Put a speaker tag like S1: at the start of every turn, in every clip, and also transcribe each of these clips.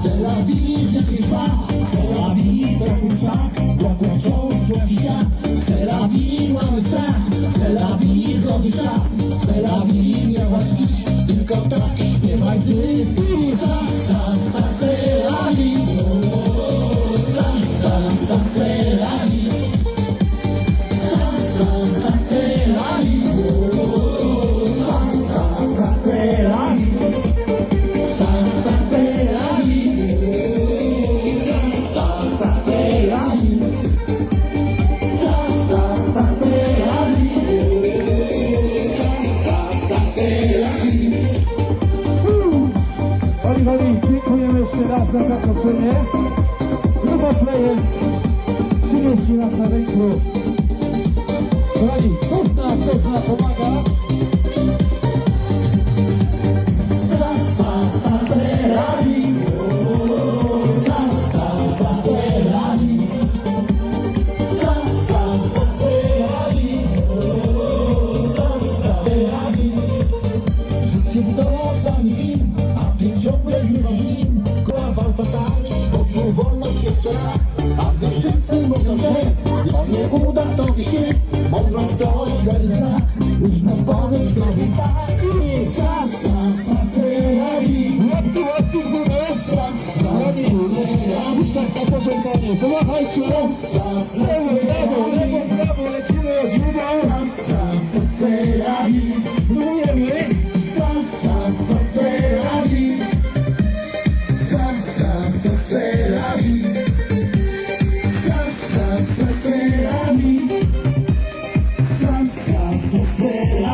S1: C'est la vie, C'est słodki świat. C'est la vie, mamy strach C'est la vie, goni czas. C'est la vie, nie dziś Tylko tak ty sa, sa, c'est
S2: zakończenie. Grupa Players przynieśli nas na rynku. Kochani, Kozna, Kozna pomaga.
S1: Rzuć się w domu jeszcze raz. A gdy wszyscy mówią, że nic nie uda, to się mądrość to źle znak. Już nam powiedz drogi tak. Sa, sa, sa, vie.
S2: Łapki, łapki w górę.
S1: Sa, sa, vie.
S2: Już tak na pożegnanie. Pomachajcie.
S1: Sa, sa, la
S2: lewo, lewo, prawo, lecimy od źródła.
S1: Sa, sa, sa, c'est
S2: so fair.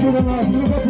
S2: Şuradan ağzını kapatın.